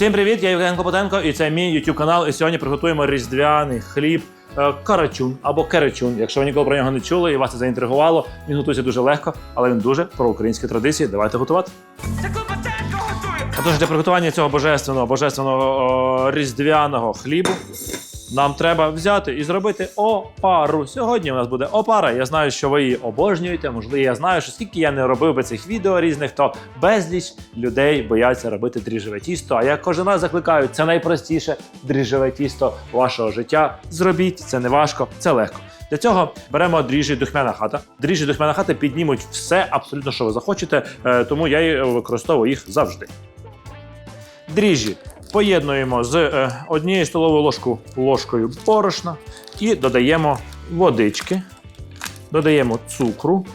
Всім привіт, я Євген Клопотенко, і це мій YouTube канал. І сьогодні приготуємо різдвяний хліб е, карачун або керечун. Якщо ви ніколи про нього не чули і вас це заінтригувало, він готується дуже легко, але він дуже про українські традиції. Давайте готувати. Отож, для приготування цього божественного, божественного о, різдвяного хлібу нам треба взяти і зробити опару. Сьогодні у нас буде опара. Я знаю, що ви її обожнюєте. Можливо, я знаю, що скільки я не робив би цих відео різних, то безліч людей бояться робити дріжджеве тісто. А я кожен раз закликаю, це найпростіше дріжджеве тісто вашого життя. Зробіть це не важко, це легко. Для цього беремо дріжджі духмяна хата. Дріжджі духмяна хата піднімуть все абсолютно, що ви захочете, е, тому я використовую їх завжди. Дріжджі поєднуємо з е, однією столовою ложку, ложкою борошна і додаємо водички, додаємо цукру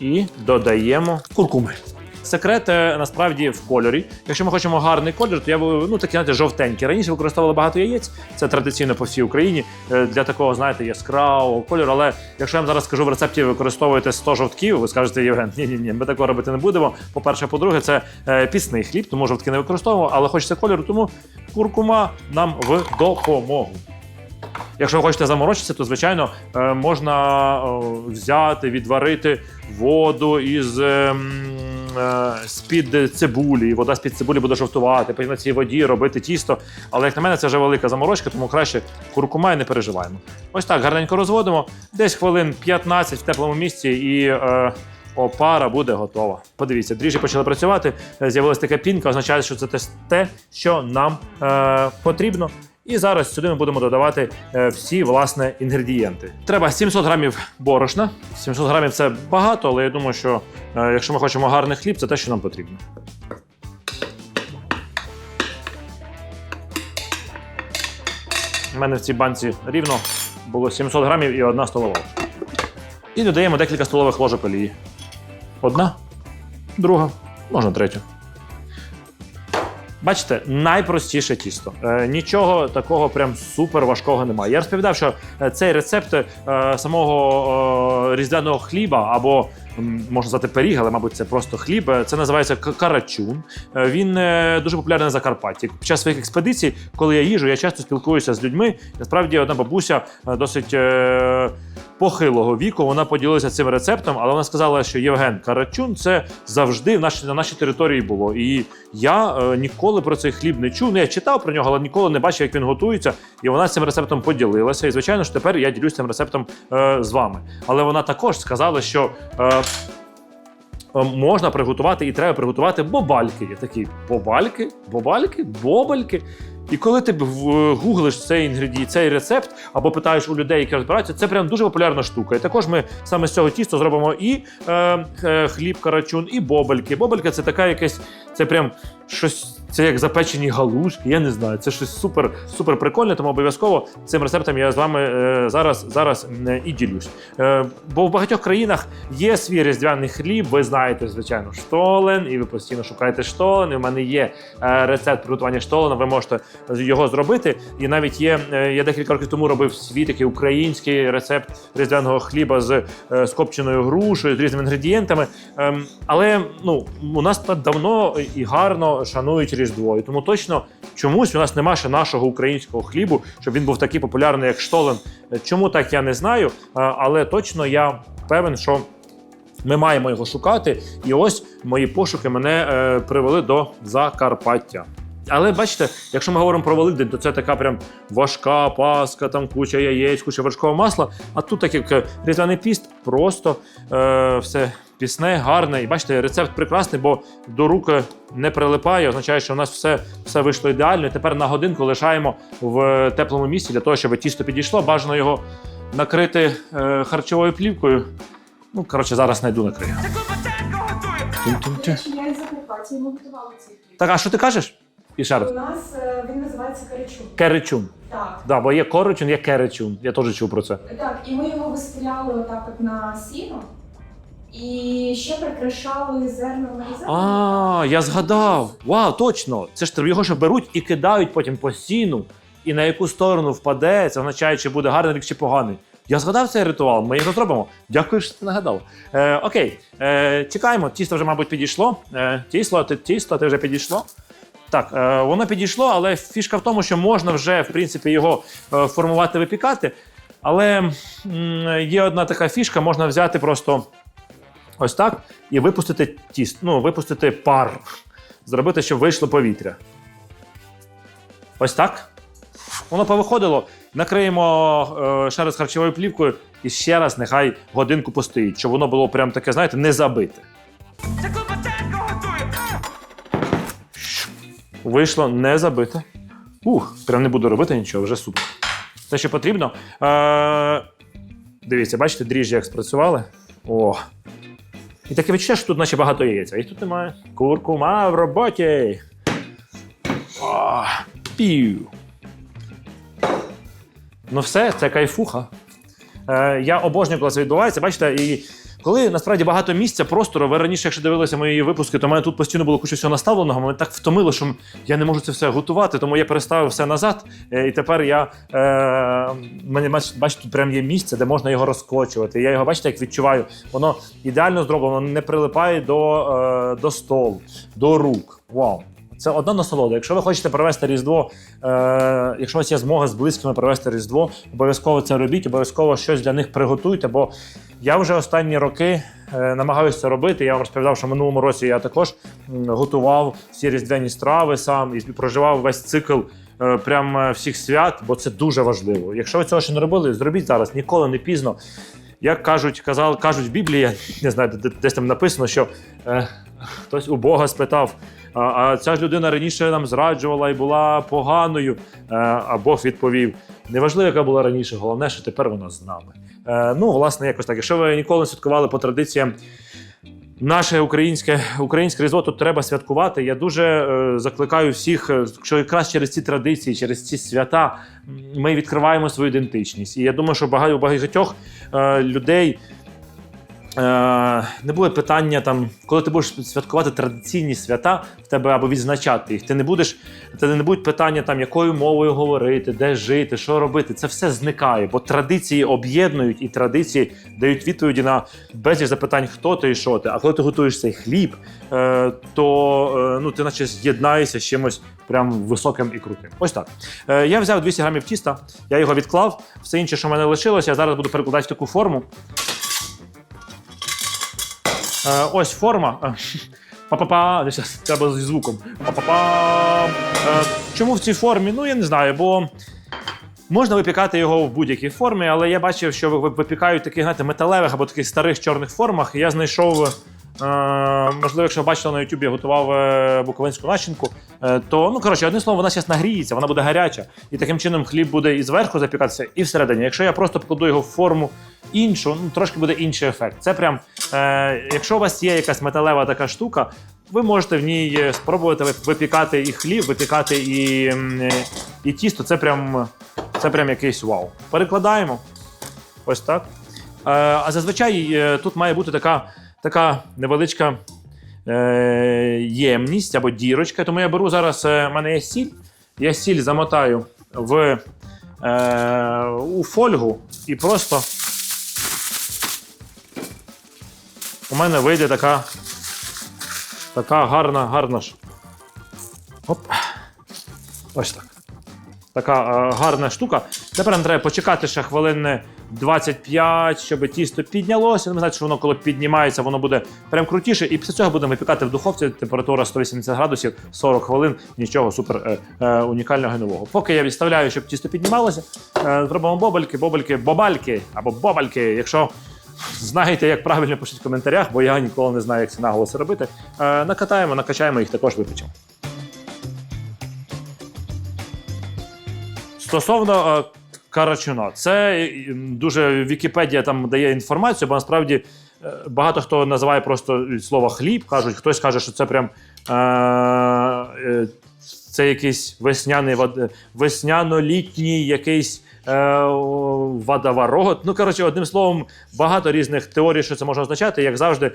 і додаємо куркуми. Секрет насправді в кольорі. Якщо ми хочемо гарний колір, то я ну такі знаєте, жовтенькі. Раніше використовували багато яєць. Це традиційно по всій Україні е, для такого, знаєте, яскравого кольору. Але якщо я вам зараз скажу в рецепті, використовуєте 100 жовтків, ви скажете, Євген, ні, ні, ні, ми такого робити не будемо. По-перше, по-друге, це е, пісний хліб, тому жовтки не використовуємо, але хочеться кольору, тому куркума нам в допомогу. Якщо ви хочете заморочитися, то звичайно е, можна взяти, відварити воду із ем, з-під цибулі. Вода з-під цибулі буде жовтувати, потім на цій воді робити тісто. Але як на мене, це вже велика заморочка, тому краще куркума і не переживаємо. Ось так гарненько розводимо. Десь хвилин 15 в теплому місці і. Е, Опара буде готова. Подивіться, дріжджі почали працювати. е, З'явилася така пінка, означає, що це те, що нам е, потрібно. І зараз сюди ми будемо додавати е, всі власне інгредієнти. Треба 700 грамів борошна. 700 грамів це багато, але я думаю, що е, якщо ми хочемо гарний хліб, це те, що нам потрібно. У мене в цій банці рівно було 700 грамів і одна столова. І додаємо декілька столових ложок олії. Одна, друга, можна третю. Бачите, найпростіше тісто. Е, нічого такого прям супер важкого немає. Я розповідав, що е, цей рецепт е, самого е, різдвяного хліба або можна сказати пиріг, але мабуть це просто хліб. е, Це називається карачун. Е, він дуже популярний на Закарпатті. Під час своїх експедицій, коли я їжу, я часто спілкуюся з людьми. Насправді, одна бабуся досить. Похилого віку вона поділилася цим рецептом, але вона сказала, що Євген Карачун це завжди в нашій, на нашій території було. І я е, ніколи про цей хліб не чув. Ну, я читав про нього, але ніколи не бачив, як він готується. І вона цим рецептом поділилася. І звичайно ж тепер я ділюсь цим рецептом е, з вами. Але вона також сказала, що. Е, е, Можна приготувати і треба приготувати бобальки. Я такий бобальки, бобальки, бобальки. І коли ти гуглиш цей інгредій, цей рецепт, або питаєш у людей, які розбираються, це прям дуже популярна штука. І також ми саме з цього тіста зробимо і е, е, хліб карачун, і бобельки. Бобелька це така якесь, це прям щось, це як запечені галушки. Я не знаю. Це щось супер, супер прикольне, тому обов'язково цим рецептом я з вами е, зараз, зараз е, і ділюсь. Е, бо в багатьох країнах є свій різдвяний хліб. Ви знаєте, звичайно, штолен, і ви постійно шукаєте штолен. І в мене є е, рецепт приготування штолена. Ви можете його зробити. І навіть є. е, Я декілька років тому робив свій такий український рецепт різдвяного хліба з, е, з копченою грушею, з різними інгредієнтами. Ем, але ну у нас тут давно і гарно шанують Різдво. І тому точно чомусь у нас нема ще нашого українського хлібу, щоб він був такий популярний, як штолен. Е, Чому так я не знаю, е, але точно я певен, що. Ми маємо його шукати, і ось мої пошуки мене е, привели до Закарпаття. Але бачите, якщо ми говоримо про Великдень, то це така прям важка паска, там куча яєць, куча вершкового масла. А тут так як е, різдвяний піст, просто е, все пісне, гарне. І бачите, рецепт прекрасний, бо до руки не прилипає. Означає, що у нас все, все вийшло ідеально. І тепер на годинку лишаємо в теплому місці для того, щоб тісто підійшло. Бажано його накрити е, харчовою плівкою. Ну, коротше, зараз знайду накрию. Я Закарпаття. Так, а що ти кажеш? І ще раз. У нас е, він називається карячун. Керечун. Так. Да, бо є корочун, є керечун. Я теж чув про це. Так, і ми його вистріляли отак от на сіно. І ще прикрашали зерновими різами. А, я згадав. Вау, точно. Це ж його ще беруть і кидають потім по сіну, і на яку сторону впаде, це означає, чи буде гарний рік чи поганий. Я згадав цей ритуал, ми його зробимо. Дякую, що ти нагадав. Е, окей, е, чекаємо. Тісто вже, мабуть, підійшло. Е, тісто, ти, тісто, ти вже підійшло. Так, е, воно підійшло, але фішка в тому, що можна вже в принципі його е, формувати, випікати. Але є одна така фішка, можна взяти просто ось так і випустити тіст, ну, випустити пар, зробити, щоб вийшло повітря. Ось так. Воно повиходило, накриємо е, ще раз харчовою плівкою і ще раз нехай годинку постоїть, щоб воно було прям таке, знаєте, не забите. Вийшло не забите. Ух, прям не буду робити нічого, вже супер. Те, що потрібно. Е, дивіться, бачите, дріжджі як спрацювали. О. І таке відчуття, що тут наче багато яєць, а їх тут немає. Куркума в роботі. О, пів. Ну все, це кайфуха. Е, я обожнюю, коли це відбувається. Бачите, і коли насправді багато місця, простору, ви раніше, якщо дивилися мої випуски, то в мене тут постійно було куча всього наставленого. Мене так втомило, що я не можу це все готувати, тому я переставив все назад. Е, і тепер я е, бач- бачите, тут прям є місце, де можна його розкочувати. Я його бачите, як відчуваю. Воно ідеально зроблено, не прилипає до, е, до столу, до рук. Вау! Це одна насолода. Якщо ви хочете провести Різдво, е, якщо у вас є змога з близькими провести Різдво, обов'язково це робіть, обов'язково щось для них приготуйте. Бо я вже останні роки е, намагаюся це робити. Я вам розповідав, що минулому році я також готував всі різдвяні страви сам і проживав весь цикл. е, Прям е, всіх свят, бо це дуже важливо. Якщо ви цього ще не робили, зробіть зараз, ніколи не пізно. Як кажуть, казали, кажуть в Біблії, не знаю, де- десь там написано, що е, хтось у Бога спитав: а, ця ж людина раніше нам зраджувала і була поганою. Е, а Бог відповів: неважливо, яка була раніше, головне, що тепер вона з нами. Е, ну, власне, якось так. Якщо ви ніколи не святкували по традиціям. Наше українське українське різдво тут треба святкувати. Я дуже е, закликаю всіх, е, що якраз через ці традиції, через ці свята ми відкриваємо свою ідентичність. І я думаю, що багато багатьох е, людей не буде питання там, коли ти будеш святкувати традиційні свята в тебе або відзначати їх. Ти не будеш, це не будуть питання там, якою мовою говорити, де жити, що робити. Це все зникає, бо традиції об'єднують і традиції дають відповіді на безліч запитань, хто ти і що ти. А коли ти готуєш цей хліб, е, то е, ну ти наче з'єднаєшся з чимось прям високим і крутим. Ось так. Е, я взяв 200 грамів тіста, я його відклав. Все інше, що в мене лишилося, я зараз буду перекладати в таку форму. Е, ось форма. Е, Па-па-па, Десь треба зі звуком. Па-па-па. Е, чому в цій формі? Ну, я не знаю, бо можна випікати його в будь-якій формі, але я бачив, що випікають таких, знаєте, металевих або таких старих чорних формах. Я знайшов. Е, можливо, якщо бачили на YouTube, я готував е, буковинську начинку, е, то ну коротше, одним словом, вона зараз нагріється, вона буде гаряча, і таким чином хліб буде і зверху запікатися, і всередині. Якщо я просто покладу його в форму іншу, ну трошки буде інший ефект. Це прям, е, якщо у вас є якась металева така штука, ви можете в ній спробувати випікати і хліб, випікати і, і тісто. Це прям, це прям якийсь вау. Перекладаємо. Ось так. Е, а зазвичай тут має бути така, така невеличка е, ємність або дірочка. Тому я беру зараз, е, в мене є сіль. Я сіль замотаю в, е, у фольгу і просто у мене вийде така, така гарна, гарна ж. Оп. Ось так. Така е, гарна штука. Тепер нам треба почекати ще хвилин 25, щоб тісто піднялося. Ви знаєте, що воно коли піднімається, воно буде прям крутіше. І після цього будемо випікати в духовці. Температура 180 градусів, 40 хвилин. Нічого супер е, е, унікального і нового. Поки я відставляю, щоб тісто піднімалося, е, зробимо бобальки, бобальки, бобальки або бобальки. Якщо знаєте, як правильно пишіть в коментарях, бо я ніколи не знаю, як це наголоси робити. Е, накатаємо, накачаємо їх також випечемо. Стосовно е, карачуна, це е, дуже Вікіпедія там дає інформацію, бо насправді е, багато хто називає просто слово хліб, кажуть, хтось каже, що це прям е, е, це якийсь весняний весняно-літній якийсь е, водоворот. Ну, коротше, одним словом, багато різних теорій, що це може означати. Як завжди,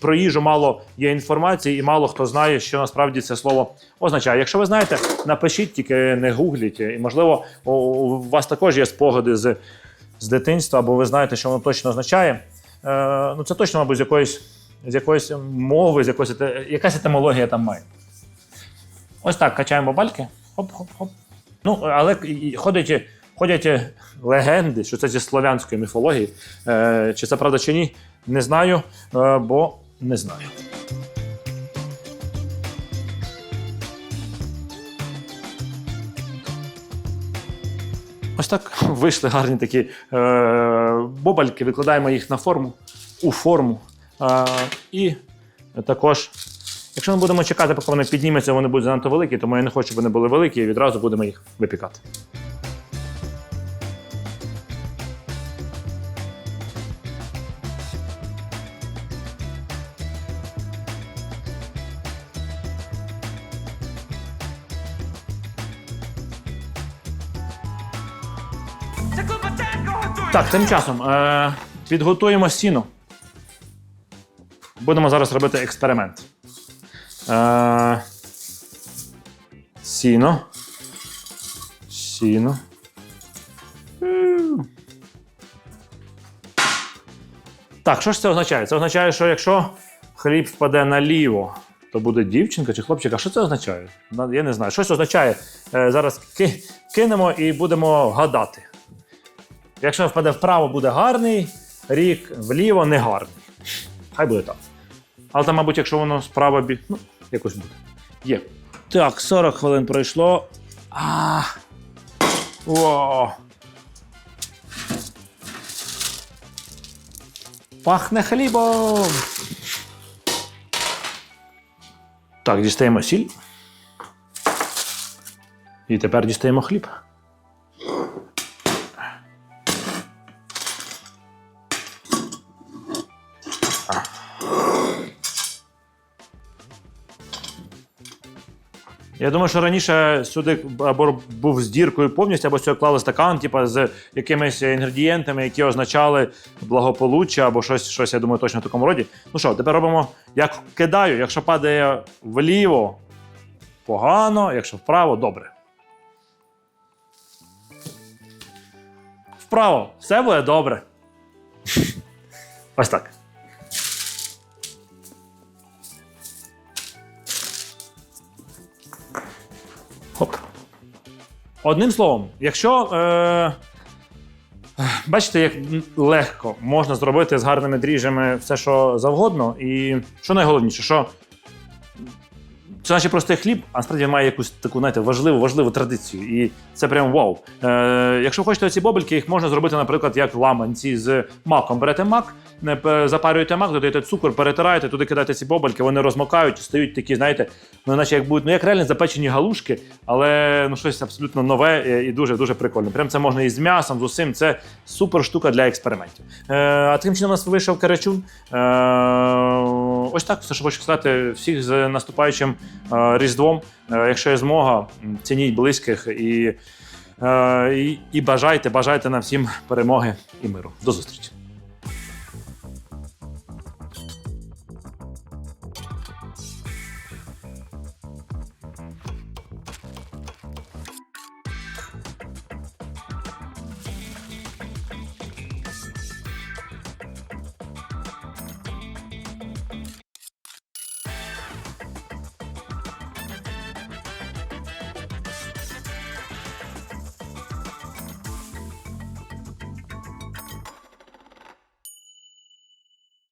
про їжу мало є інформації, і мало хто знає, що насправді це слово означає. Якщо ви знаєте, напишіть, тільки не гугліть. І можливо, у вас також є спогади з, з дитинства, або ви знаєте, що воно точно означає. Е, ну, це точно, мабуть, з якоїсь, з якоїсь мови, з якоїсь якась етимологія там має. Ось так качаємо бабальки. Хоп-хоп-хоп. Ну, але ходять, ходять легенди, що це зі слов'янської міфології. Е, чи це правда чи ні, не знаю, е, бо не знаю. Ось так вийшли гарні такі е, бобальки, викладаємо їх на форму, у форму. Е, і також, якщо ми будемо чекати, поки вони підніметься, вони будуть занадто великі, тому я не хочу, щоб вони були великі, і відразу будемо їх випікати. Так, тим часом е, підготуємо сіно. Будемо зараз робити експеримент. Сіно. Сіно. Так, що ж це означає? Це означає, що якщо хліб впаде наліво, то буде дівчинка чи хлопчик. А що це означає? Я не знаю. Щось означає. Е, зараз кинемо і будемо гадати. Якщо впаде вправо, буде гарний, рік вліво не гарний. Хай буде так. Але там, мабуть, якщо воно справа бі... ну, якось буде. Є. Так, 40 хвилин пройшло. А. О. Пахне хлібом. Так, дістаємо сіль. І тепер дістаємо хліб. Я думаю, що раніше сюди або був з діркою повністю, або сюди клали стакан, типу, з якимись інгредієнтами, які означали благополуччя, або щось, щось, я думаю, точно в такому роді. Ну що, тепер робимо, як кидаю, якщо падає вліво, погано, якщо вправо, добре. Вправо, все буде добре. Ось так. Одним словом, якщо. Е, бачите, як легко можна зробити з гарними дріжджами все, що завгодно. І що найголовніше, що це наче простий хліб, а насправді має якусь таку, знаєте, важливу, важливу традицію. І це прям вау. Е, якщо хочете ці бобельки, їх можна зробити, наприклад, як ламанці з маком. Берете мак, запарюєте мак, додаєте цукор, перетираєте, туди кидаєте ці бобельки, вони розмокають, стають такі, знаєте, ну наче як будуть, ну як реально запечені галушки, але ну щось абсолютно нове е, і дуже дуже прикольне. Прям це можна і з м'ясом, з усім. Це супер штука для експериментів. Е, а таким чином у нас вийшов. Е, ось так, все, що хочу сказати. Всіх з наступаючим е, Різдвом. Е, якщо є змога, цініть близьких і, е, і, і бажайте, бажайте нам всім перемоги і миру. До зустрічі.